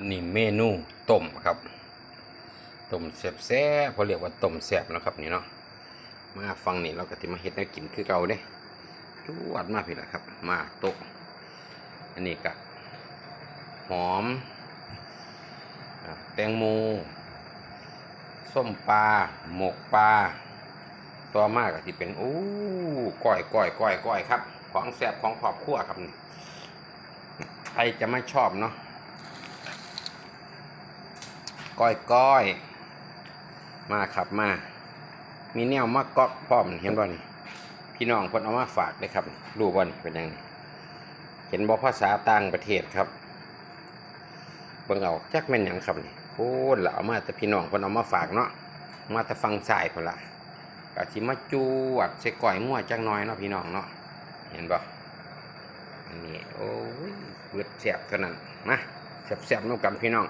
อันนี้เมนูต้มครับ ต้มแซ่บแซ่บเขาเรียกว่าต้มแซ่บนะครับนี่เนาะ มาฟังนี่เราก็จะมาเฮ็ดแนวกินคือเก่าเด้จวดมากพี่ละครับ มาโต๊ะอันนี้ก็หอม แตงโม ส้มปลา หมกปลา ต่อมากก็ที่เป็นอู้ก้อยก้อยก้อยก้อยครับ ของแซ่บของครอบครัวครับ ใครจะไม่ชอบเนาะ ก้อยก้อยมาครับมา มีแนวมาก๊อกพร้อมเห็นบ่นี่พี่น้องเพิ่นเอามาฝากเลยครับรูบ่นี่เป็นยังไงเห็นบ่ภาษาต่างประเทศครับเบิ่งเอาจักแม่นหยังครับนี่โอ้ละเอามาแต่พี่น้องเพิ่นเอามาฝากเนาะมาแต่ฟังสายพุ่นละก็สิมาจูวัดใส่ก้อยงัวจักน่อยเนาะพี่น้องเนาะเห็นบ่อันนี้โอ้ยเบิดแซ่บเท่านั้นมาแซ่บๆนำกันพี่น้อง